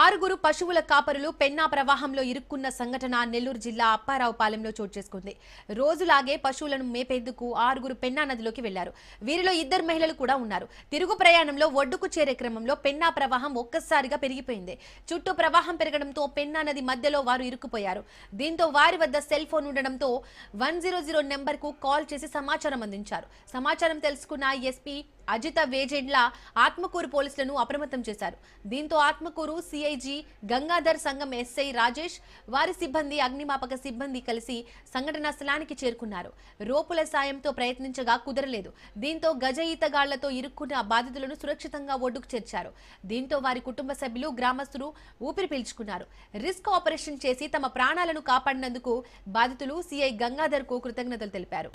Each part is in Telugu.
ఆరుగురు పశువుల కాపరులు పెన్నా ప్రవాహంలో ఇరుక్కున్న సంఘటన నెల్లూరు జిల్లా అప్పారావుపాలెంలో చోటు చేసుకుంది. రోజులాగే పశువులను మేపేందుకు ఆరుగురు పెన్నా నదిలోకి వెళ్ళారు. వీరిలో ఇద్దరు మహిళలు కూడా ఉన్నారు. తిరుగు ప్రయాణంలో ఒడ్డుకు చేరే క్రమంలో పెన్నా ప్రవాహం ఒక్కసారిగా పెరిగిపోయింది. చుట్టూ ప్రవాహం పెరగడంతో పెన్నా నది మధ్యలో వారు ఇరుక్కుపోయారు. దీంతో వారి వద్ద సెల్ ఫోన్ ఉండడంతో వన్ జీరో జీరో నెంబర్కు కాల్ చేసి సమాచారం అందించారు. సమాచారం తెలుసుకున్న ఎస్పీ అజిత వేజెండ్ల ఆత్మకూరు పోలీసులను అప్రమత్తం చేశారు. దీంతో ఆత్మకూరు సిఐజీ గంగాధర్ సంఘం ఎస్ఐ రాజేష్ వారి సిబ్బంది అగ్నిమాపక సిబ్బంది కలిసి సంఘటనా స్థలానికి చేరుకున్నారు. రోపుల సాయంతో ప్రయత్నించగా కుదరలేదు. దీంతో గజ ఈతగాళ్ళతో ఇరుక్కున్న బాధితులను సురక్షితంగా ఒడ్డుకు చేర్చారు. దీంతో వారి కుటుంబ సభ్యులు గ్రామస్తులు ఊపిరి పీల్చుకున్నారు. రిస్క్ ఆపరేషన్ చేసి తమ ప్రాణాలను కాపాడినందుకు బాధితులు సిఐ గంగాధర్కు కృతజ్ఞతలు తెలిపారు.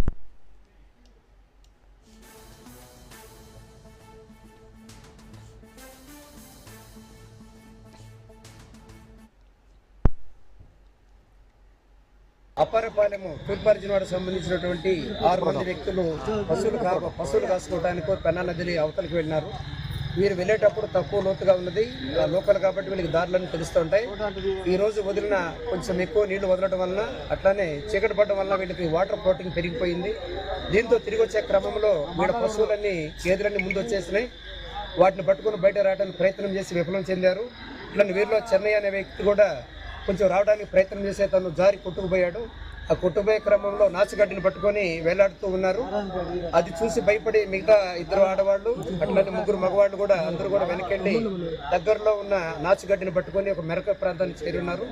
అప్పారపాలెము తూర్పార్జునవాడకు సంబంధించినటువంటి ఆరు మంది వ్యక్తులు పశువులు కా పశువులు కాసుకోవడానికి పెన్నా నదిని అవతలికి వెళ్ళినారు. వీరు వెళ్ళేటప్పుడు తక్కువ లోతుగా ఉన్నది. ఆ లోకల్ కాబట్టి వీళ్ళకి దారులన్నీ తెలుస్తూ ఉంటాయి. ఈ రోజు వదిలిన కొంచెం ఎక్కువ నీళ్ళు వదలడం వలన అట్లానే చీకటి పడడం వలన వీళ్ళకి వాటర్ ఫ్లోటింగ్ పెరిగిపోయింది. దీంతో తిరిగి వచ్చే క్రమంలో వీళ్ళ పశువులన్నీ గేదెలన్నీ ముందు వచ్చేసినాయి. వాటిని పట్టుకుని బయట రావడానికి ప్రయత్నం చేసి విఫలం చెందారు. ఇట్లా వీరిలో చెన్నై అనే వ్యక్తి కూడా కొంచెం రావడానికి ప్రయత్నం చేసే తను జారి కొట్టుకుపోయాడు. ఆ కొట్టుపోయే క్రమంలో నాచుగడ్డిని పట్టుకొని వేలాడుతూ ఉన్నారు. అది చూసి భయపడి మిగతా ఇద్దరు ఆడవాళ్ళు అట్లనే ముగ్గురు మగవాళ్ళు కూడా అందరూ కూడా వెనకెళ్ళి దగ్గరలో ఉన్న నాచుగడ్డిని పట్టుకొని ఒక మెరక ప్రాంతానికి చేరి ఉన్నారు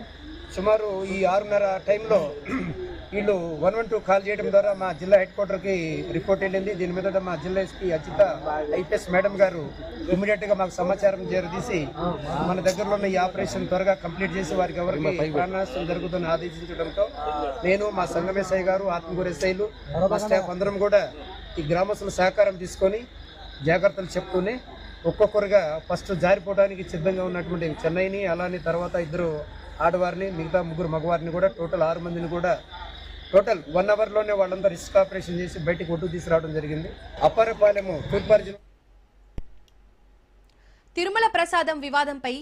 సుమారు ఈ ఆరున్నర టైంలో వీళ్ళు వన్ వన్ టూ కాల్ చేయడం ద్వారా మా జిల్లా హెడ్ క్వార్టర్కి రిపోర్ట్ వెళ్ళింది. దీని మీద మా జిల్లా ఎస్పీ అజిత ఐపీఎస్ మేడం గారు ఇమీడియట్గా మాకు సమాచారం చేరదీసి మన దగ్గరలో ఉన్న ఈ ఆపరేషన్ త్వరగా కంప్లీట్ చేసి వారికి ఎవరికి ప్రాణనష్టం జరుగుతుందని ఆదేశించడంతో నేను మా సంగమేశయ్య గారు ఆత్మకూరు ఎస్ఐలు మా స్టాఫ్ అందరం కూడా ఈ గ్రామస్తుల సహకారం తీసుకొని జాగ్రత్తలు చెప్తూనే ఒక్కొక్కరుగా ఫస్ట్ జారిపోవడానికి సిద్ధంగా ఉన్నటువంటి చెన్నైని అలానే తర్వాత ఇద్దరు ఆడవారిని మిగతా ముగ్గురు మగవారిని కూడా టోటల్ ఆరు మందిని కూడా టోటల్ వన్ అవర్లోనే వాళ్ళంతా రిస్క్ ఆపరేషన్ చేసి బయటికి ఒడ్డు తీసుకురావడం జరిగింది. అప్పారపాలెము తూర్పార్జున తిరుమల ప్రసాదం వివాదంపై